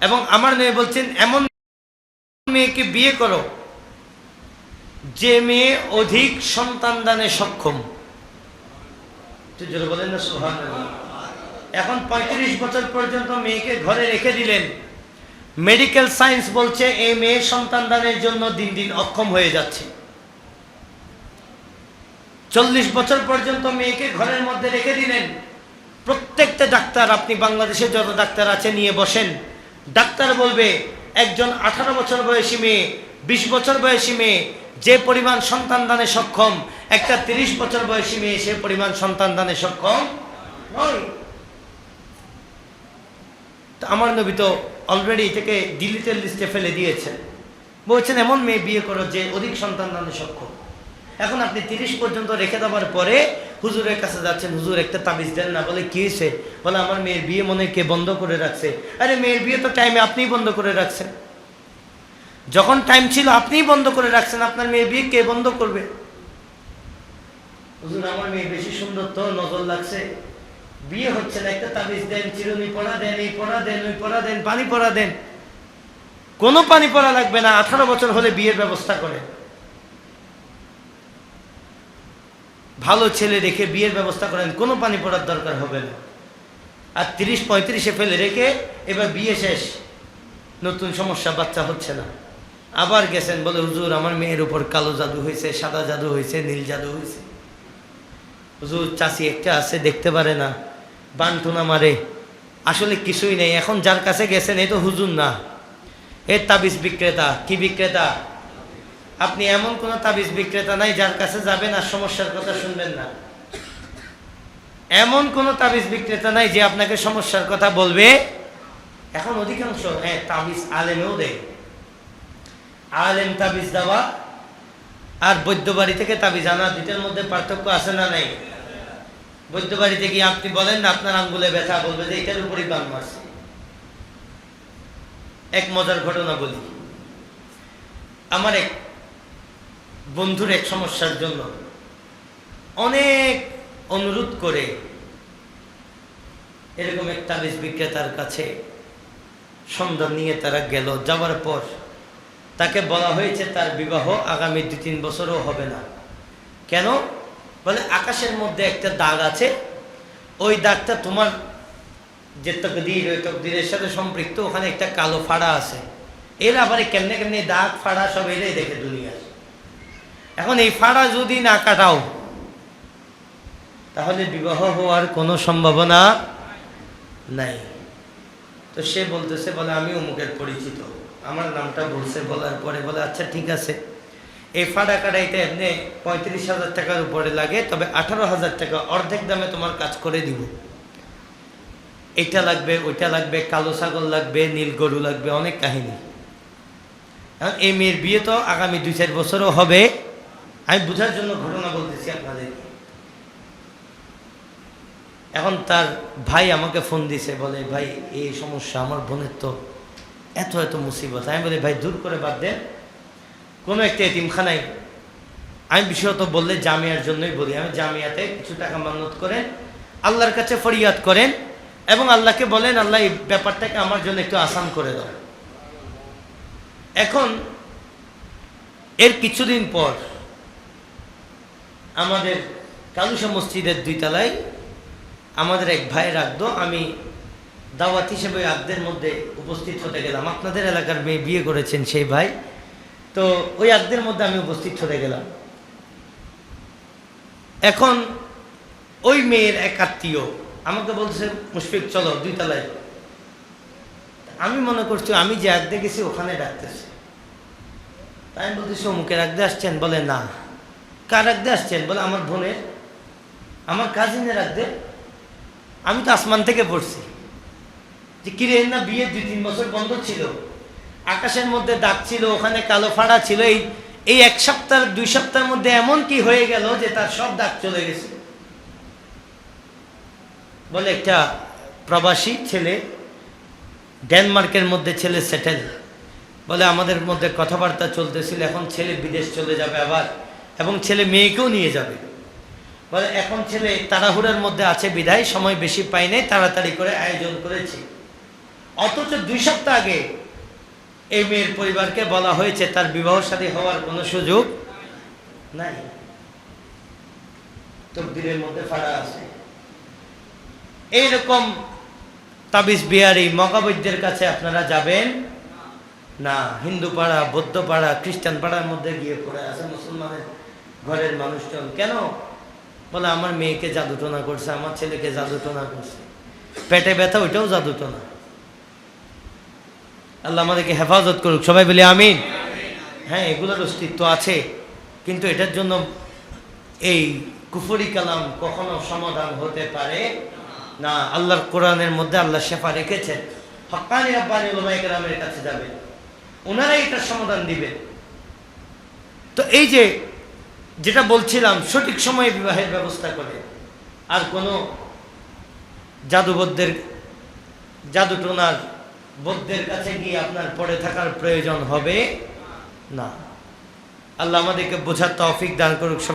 এবং আমার মেয়ে বলছেন, এমন মেয়েকে বিয়ে করো যে মেয়ে অধিক সন্তান দানে সক্ষম। বলেন না, সুবহানাল্লাহ। এখন পঁয়ত্রিশ বছর পর্যন্ত মেয়েকে ঘরে রেখে দিলেন। মেডিকেল সায়েন্স বলছে, এই মেয়ে সন্তান দানের জন্য দিন দিন অক্ষম হয়ে যাচ্ছে। চল্লিশ বছর পর্যন্ত মেয়েকে ঘরের মধ্যে রেখে দিলেন। প্রত্যেকটা ডাক্তার, আপনি বাংলাদেশে যত ডাক্তার আছে, নিয়ে বসেন। ডাক্তার বলবে, একজন আঠারো বছর বয়সী মেয়ে, বিশ বছর বয়সী মেয়ে, যে পরিমাণ সন্তান দানে সক্ষম, একটা তিরিশ বছর বয়সী মেয়ে সে পরিমাণ সন্তান দানে সক্ষম আমার নবী তো অলরেডি এটাকে ডিলিটের লিস্টে ফেলে দিয়েছেন। বলছেন, এমন মেয়ে বিয়ে করো যে অধিক সন্তান দানে সক্ষম। এখন আপনি তিরিশ পর্যন্ত রেখে দেওয়ার পরে হুজুরের কাছে যাচ্ছেন, হুজুর একটা তাবিজ দেন না, বলে, কি হয়েছে বলে, আমার মেয়ের বিয়ে মনে কে বন্ধ করে রাখছে। আরে, মেয়ের বিয়ে তো টাইমে আপনিই বন্ধ করে রাখছেন। যখন টাইম ছিল, আপনিই বন্ধ করে রাখছেন, আপনার মেয়ের বিয়ে কে বন্ধ করবে? হুজুর, আমার মেয়ে বেশি সুন্দর তো, নজর লাগছে। বিয়ে হচ্ছে না, একটা তাবিজ দেন, চিরুনি পড়া দেন, এই পড়া দেন, ওই পড়া দেন, পানি পড়া দেন। কোনো পানি পড়া লাগবে না, আঠারো বছর হলে বিয়ের ব্যবস্থা করে ভালো ছেলে রেখে বিয়ের ব্যবস্থা করেন, কোনো পানি পড়ার দরকার হবে না। আর তিরিশ পঁয়ত্রিশে ফেলে রেখে এবার বিয়ে শেষ, নতুন সমস্যা, বাচ্চা হচ্ছে না। আবার গেছেন বলে, হুজুর, আমার মেয়ের উপর কালো জাদু হয়েছে, সাদা জাদু হয়েছে, নীল জাদু হয়েছে। হুজুর চাষি একটা আছে, দেখতে পারে না, বানটুনা মারে। আসলে কিছুই নেই, এখন যার কাছে গেছেন এই তো হুজুর না। এ তাবিজ বিক্রেতা, কি বিক্রেতা? আপনি এমন কোন তাবিজ বিক্রেতা নাই যার কাছে যাবেন আর সমস্যার কথা শুনবেন না। এমন কোন তাবিজ বিক্রেতা নাই যে আপনাকে সমস্যার কথা বলবে। এখন অধিকাংশ হ্যাঁ তাবিজ আলেমেও দেয়। আলেম তাবিজ দেওয়া আর বৈদ্য বাড়ি থেকে তাবিজ আনা, দুইটার মধ্যে পার্থক্য আছে না নাই? বৈদ্য বাড়িতে গিয়ে আপনি বলেন না, আপনার আঙ্গুলে ব্যথা, বলবে যে এটার উপরই বান মারছে এক মজার ঘটনা বলি। আমার এক বন্ধুর এক সমস্যার জন্য অনেক অনুরোধ করে এরকম এক তাবিজ বিক্রেতার কাছে সন্ধান নিয়ে তারা গেল। যাওয়ার পর তাকে বলা হয়েছে তার বিবাহ আগামী দু তিন বছরও হবে না। কেন? বলে আকাশের মধ্যে একটা দাগ আছে। ওই দাগটা তোমার যে তকদির, ওই তকদিরের সাথে সম্পৃক্ত, ওখানে একটা কালো ফাড়া আছে। এর আবার কেমনে কেমনে দাগ, ফাড়া সব এরাই দেখে দুনিয়ার এখন এই ফাড়া যদি না কাটাও, তাহলে বিবাহ হওয়ার কোনো সম্ভাবনা নাই। তো সে বলতেছে, বলে, আমি অমুকের পরিচিত। আমার নামটা বলছে বলার পরে, বলে আচ্ছা ঠিক আছে। এই ফাড়া কাটাইতে এমনি পঁয়ত্রিশ হাজার টাকার উপরে লাগে, তবে আঠারো হাজার টাকা অর্ধেক দামে তোমার কাজ করে দিব। এটা লাগবে, ওইটা লাগবে, কালো ছাগল লাগবে, নীল গরু লাগবে, অনেক কাহিনী। এই মেয়ের বিয়ে তো আগামী দুই চার বছরও হবে। আমি বোঝার জন্য ঘটনা বলতেছি আপনাদের। এখন তার ভাই আমাকে ফোন দিছে বলে, ভাই, এই সমস্যা, আমার বোনের তো এত এত মুসিবত। আমি বলি, ভাই, দূর করে বাদ দেন। কোনো একটা এতিমখানায় আমি বিশেষত বললে জামিয়ার জন্যই বলি, আমি জামিয়াতে কিছু টাকা মান্যত করেন, আল্লাহর কাছে ফরিয়াদ করেন এবং আল্লাহকে বলেন, আল্লাহ, এই ব্যাপারটাকে আমার জন্য একটু আসান করে দাও। এখন এর কিছুদিন পর আমাদের কালুসা মসজিদের দুই তলায় আমাদের এক ভাই রাখতো, আমি দাওয়াত হিসেবে ওই আগ্দের মধ্যে উপস্থিত হতে গেলাম। আপনাদের এলাকার মেয়ে বিয়ে করেছেন সেই ভাই। তো ওই আগ্দের মধ্যে আমি উপস্থিত হতে গেলাম। এখন ওই মেয়ের এক আত্মীয় আমাকে বলছে, মুশফিক, চলো দুই তলায় আমি মনে করছি, আমি যে আগ্দে গেছি, ওখানে ডাকতেছে। তাই বলতেছি অমুকের রাখতে আসছেন? বলে, না। কার আগ্দে আসছেন? বলে, আমার বোনের। আমার কাজিনের রাখতে। আমি তো আসমান থেকে পড়ছি। যে কিরে, না বিয়ে দুই তিন বছর বন্ধ ছিল। আকাশের মধ্যে দাগ ছিল, ওখানে কালো ফাড়া ছিল। এই এই এক সপ্তাহ, দুই সপ্তাহের মধ্যে এমন কি হয়ে গেল যে তার সব দাগ চলে গেছে? বলে, একটা প্রবাসী ছেলে, ডেনমার্কের মধ্যে ছেলে সেটেল। বলে, আমাদের মধ্যে কথাবার্তা চলতেছিল, এখন ছেলে বিদেশ চলে যাবে আবার। এবং ছেলে মেয়েকেও নিয়ে যাবে। বলে, এখন ছেলে তাড়াহুড়ার মধ্যে আছে বিধায় সময় বেশি পাই নাই, তাড়াতাড়ি করে আয়োজন করেছি। অথচ দুই সপ্তাহ আগে এই মেয়ের পরিবারকে বলা হয়েছে, তার বিবাহ সাথী হওয়ার কোনো সুযোগ নাই। তকদিরের মধ্যে ফাড়া আছে। এইরকম তাবিজ বিহারি মগাবৈদ্যের কাছে আপনারা যাবেন। না, হিন্দু পাড়া, বৌদ্ধ পাড়া, খ্রিস্টান পাড়ার মধ্যে গিয়ে পড়ে আছে মুসলমানের ঘরের মানুষজন। কেন? বলে, আমার মেয়েকে জাদুটনা করছে, আমার ছেলেকে জাদুটনা করছে। পেটে ব্যথা, ওইটাও জাদুটনা। আল্লাহ আমাদেরকে হেফাজত করুক। সবাই বলে, আমিন। হ্যাঁ এগুলোর অস্তিত্ব আছে, কিন্তু এটার জন্য এই কুফরি কালাম কখনো সমাধান হতে পারে না। আল্লাহর কোরআনের মধ্যে আল্লাহ শেফা রেখেছেন। হকানি আব্বানি ওলামাই কেরামের কাছে যাবেন। ওনারাই এটার সমাধান দিবেন তো এই যে যেটা বলছিলাম, সঠিক সময়ে বিবাহের ব্যবস্থা করে, আর কোনো জাদুবদ্ধের, জাদুটোনার বৌদ্ধের কাছে গিয়ে আপনার পড়ে থাকার প্রয়োজন হবে না। আল্লাহ আমাদেরকে বোঝার তফিক দান করুক।